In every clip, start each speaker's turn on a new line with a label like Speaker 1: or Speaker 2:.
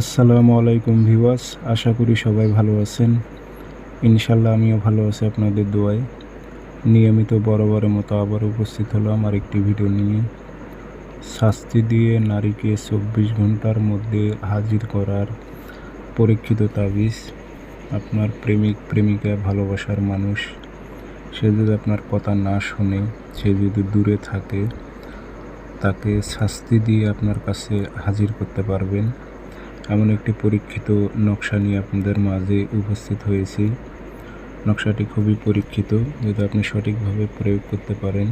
Speaker 1: আসসালামু আলাইকুম ভিওয়াস আশা করি সবাই ভালো আছেন। ইনশাল্লাহ আমিও ভালো আছি আপনাদের দোয়ায়। নিয়মিত বরাবরের মতো আবার উপস্থিত হলাম আর একটি ভিডিও নিয়ে। শাস্তি দিয়ে নারীকে চব্বিশ ঘণ্টার মধ্যে হাজির করার পরীক্ষিত তাবিজ। আপনার প্রেমিক, প্রেমিকা, ভালোবাসার মানুষ, সে যদি আপনার কথা না শোনে, সে যদি দূরে থাকে, তাকে শাস্তি দিয়ে আপনার কাছে হাজির করতে পারবেন। এমন একটি পরীক্ষিত নকশা নিয়ে আপনাদের মাঝে উপস্থিত হয়েছি। নকশাটি খুবই পরীক্ষিত, যদি আপনি সঠিকভাবে প্রয়োগ করতে পারেন,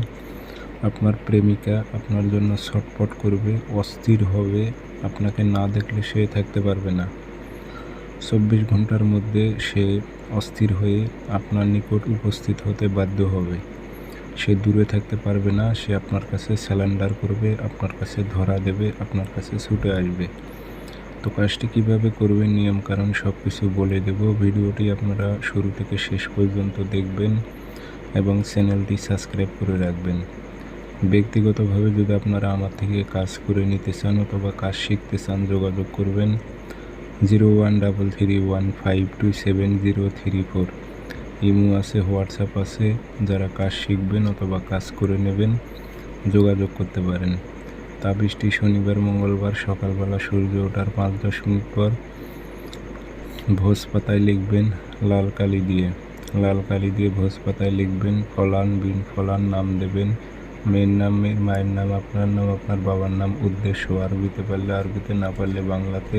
Speaker 1: আপনার প্রেমিকা আপনার জন্য ছটপট করবে, অস্থির হবে, আপনাকে না দেখলে সে থাকতে পারবে না। চব্বিশ ঘণ্টার মধ্যে সে অস্থির হয়ে আপনার নিকট উপস্থিত হতে বাধ্য হবে। সে দূরে থাকতে পারবে না, সে আপনার কাছে স্যালেন্ডার করবে, আপনার কাছে ধরা দেবে, আপনার কাছে ছুটে আসবে। তো কাজটি কীভাবে করবেন নিয়ম কারণ সব কিছু বলে দেব। ভিডিওটি আপনারা শুরু থেকে শেষ পর্যন্ত দেখবেন এবং চ্যানেলটি সাবস্ক্রাইব করে রাখবেন। ব্যক্তিগতভাবে যদি আপনারা আমার থেকে কাজ করে নিতে চান অথবা কাজ শিখতে চান, যোগাযোগ করবেন zero one double three one five two seven zero three four. Imo আছে, হোয়াটসঅ্যাপ আছে, যারা কাজ শিখবেন অথবা কাজ করে নেবেন, যোগাযোগ করতে পারেন। তাবিজটি শনিবার, মঙ্গলবার সকালবেলা সূর্য ওঠার পাঁচ দশ মিনিট পর ভোজ পাতায় লিখবেন লাল কালি দিয়ে। লাল কালি দিয়ে ভোজ পাতায় লিখবেন ফলান বিন ফলান, নাম দেবেন। মেয়ের নাম, মেয়ের মায়ের নাম, আপনার নাম, আপনার বাবার নাম, উদ্দেশ্য আরবিতে পারলে আরবিতে, না পারলে বাংলাতে।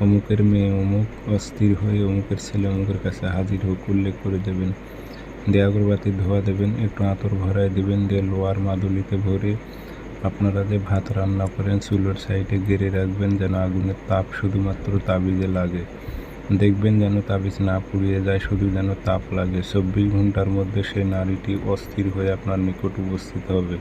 Speaker 1: অমুকের মেয়ে অমুক, অস্থির হয়ে অমুকের ছেলে অমুকের কাছে হাজির হোক, উল্লেখ করে দেবেন। দিয়ে আগরবাতি ধোয়া দেবেন, একটু আঁতর ভরায় দেবেন, দিয়ে লোয়ার মাদুলিতে ভরে আপনারা যে ভাত রান্না করেন, চুলোর সাইডে গেড়ে রাখবেন যেন আগুনের তাপ শুধুমাত্র তাবিজে লাগে। দেখবেন যেন তাবিজ না পুড়িয়ে যায়, শুধু যেন তাপ লাগে। চব্বিশ ঘণ্টার মধ্যে সেই নারীটি অস্থির হয়ে আপনার নিকট উপস্থিত হবে।